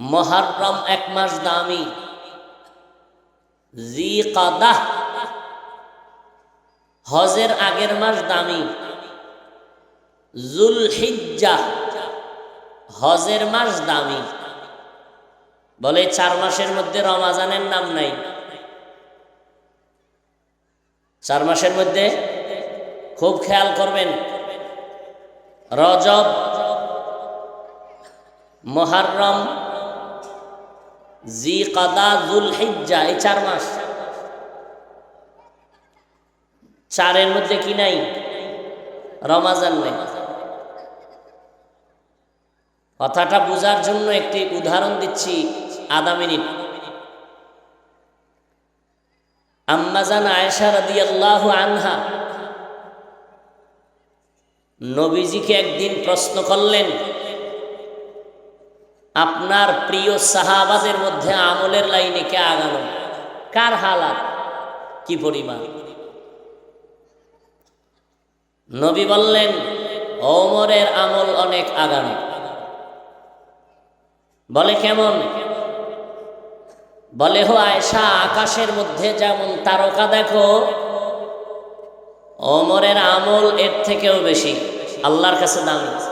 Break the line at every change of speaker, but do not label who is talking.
মহারম এক মাস দামি। জি কাদাহ হজের আগের মাস দামি। জুল হিজ্জা হজের মাস দামি। বলে চার মাসের মধ্যে রমাজানের নাম নাই। চার মাসের মধ্যে খুব খেয়াল করবেন। রজব, মহারম জি কাদা জুল হিজ্জা এই চার মাস। চারের মধ্যে কি নাই? রমাজান নেই। কথাটা বোঝার জন্য একটি উদাহরণ দিচ্ছি আধা মিনিট। আম্মাজান আয়েশা রাদিয়াল্লাহু আনহা নবীজিকে একদিন প্রশ্ন করলেন আপনার প্রিয় সাহাবাদের মধ্যে আমলের লাইনে কে আগানো কার হালাত? কি পরিমাণ? নবী বললেন, ওমরের আমল অনেক আগানো। বলে কেমন? বলে, হো আয়সা আকাশের মধ্যে যেমন তারকা দেখো অমরের আমল এর থেকেও বেশি। আল্লাহর কাছে দামি।